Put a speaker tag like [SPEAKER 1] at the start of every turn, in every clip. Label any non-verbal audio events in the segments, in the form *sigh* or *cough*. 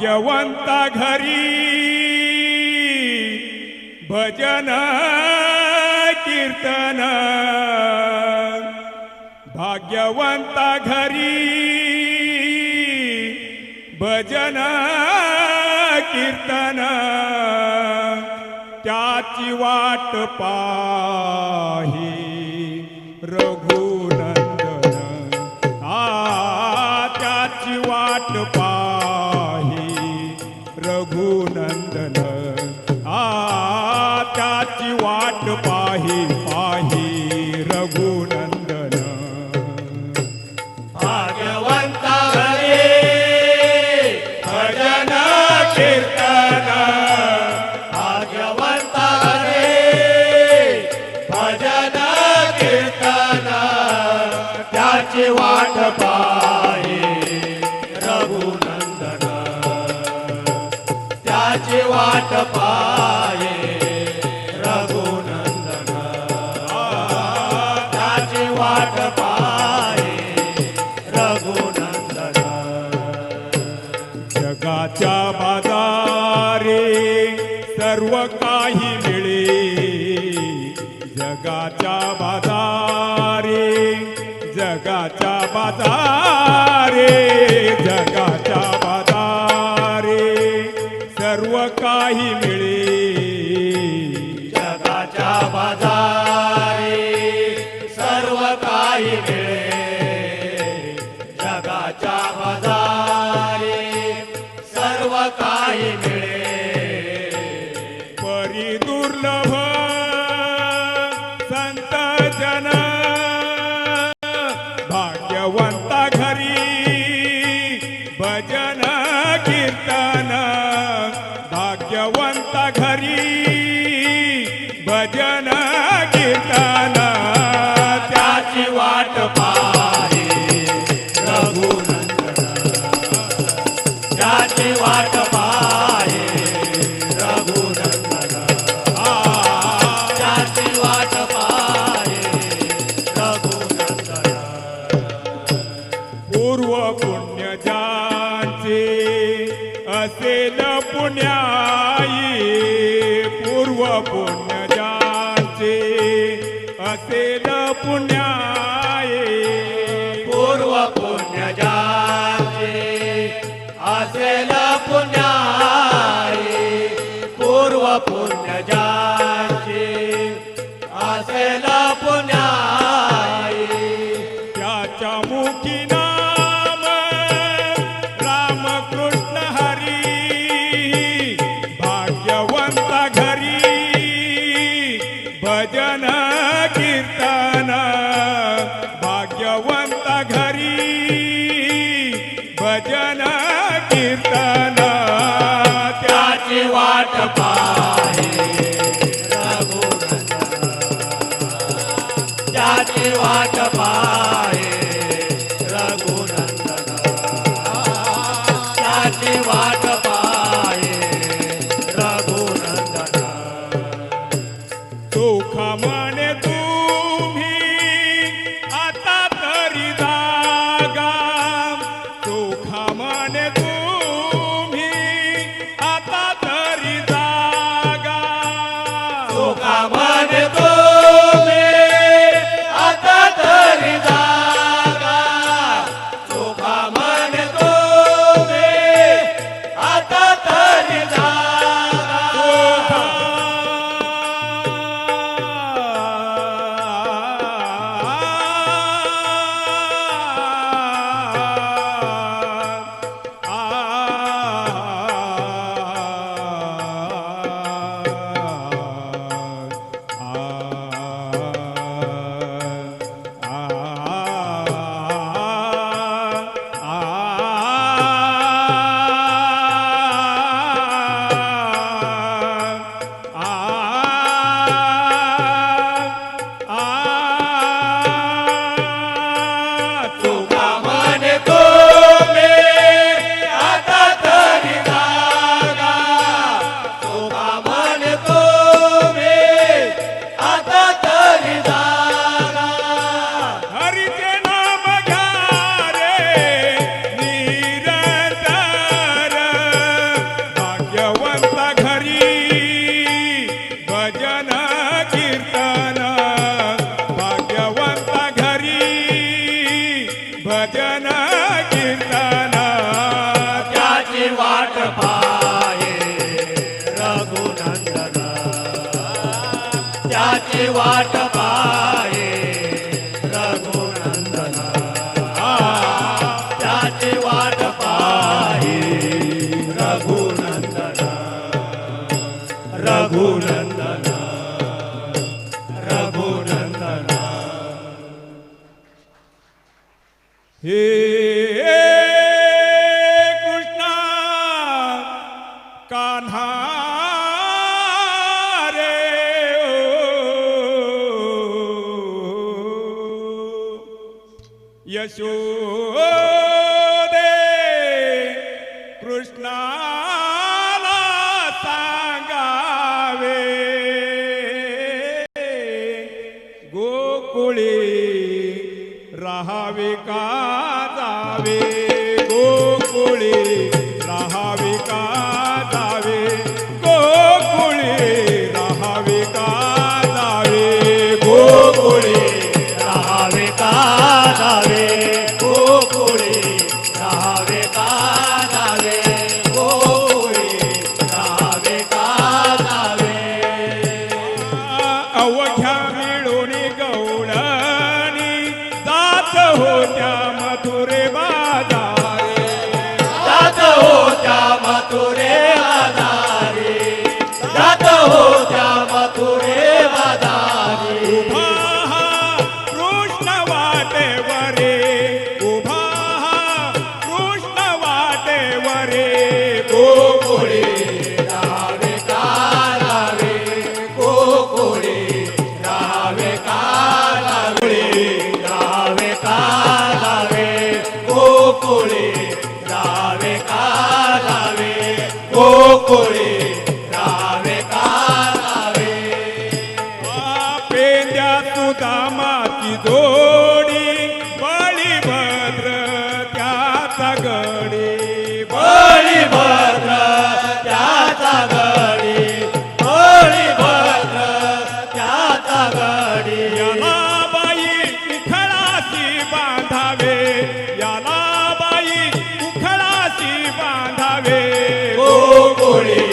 [SPEAKER 1] भाग्यवंत घरी भजन कीर्तन. भाग्यवंत घरी भजन कीर्तन. त्याची वाट पाही. देवाचे वाट पाये वाट जगाच्या सर्व काही मिळे. जगाच्या जगाच्या बाजार आएंगे असेल पुण्याई पूर्व
[SPEAKER 2] पुण्य पुण्यजाचे असेल पुण्याई पूर्व पुण्यजाचे असेल पुण्याई
[SPEAKER 1] पूर्व पुण्यजा Mane tu. भजन यशोदे कृष्णाला सांगावे. गोकुळी राहावे का जावे? गो रे बांधावे. याला बाई उखळाशी बांधावे. ओ कोळी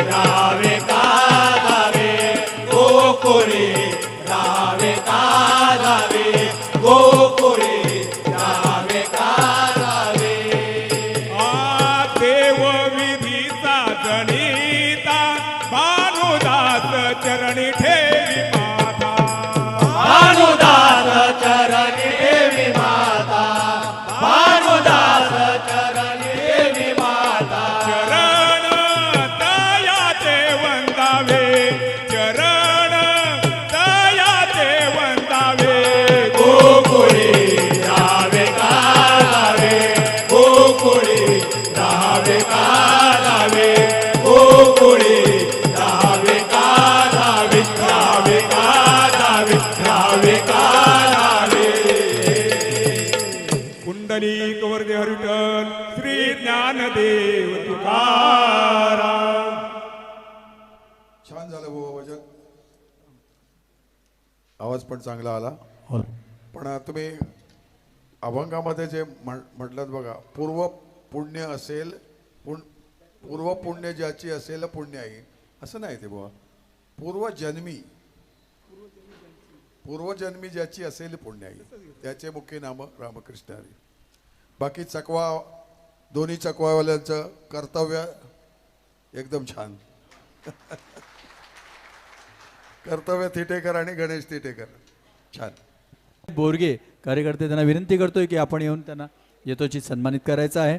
[SPEAKER 2] रावे का दावे ओ कोळी रावे का दावे ओ कोळी रावे का दावे
[SPEAKER 1] आ देव विधीचा
[SPEAKER 3] गणी आवाज पण चांगला आला. पण तुम्ही अभंगामध्ये जे म्हण म्हटलं बघा पूर्व पुण्य असेल पुण पूर्व पुण्य ज्याची असेल पुण्य आहे. असं नाही ते बुवा. पूर्वजन्मी पूर्वजन्मी ज्याची असेल पुण्य आहे. त्याचे मुख्य नाम रामकृष्ण हरी. बाकी चकवा दोन्ही चकवावाल्यांचं कर्तव्य एकदम छान. *laughs* कर्तव्य थिटेकर आणि गणेश थिटेकर छान.
[SPEAKER 4] बोरगे कार्यकर्ते त्यांना विनंती करतोय की आपण येऊन त्यांना येतोची सन्मानित करायचं आहे.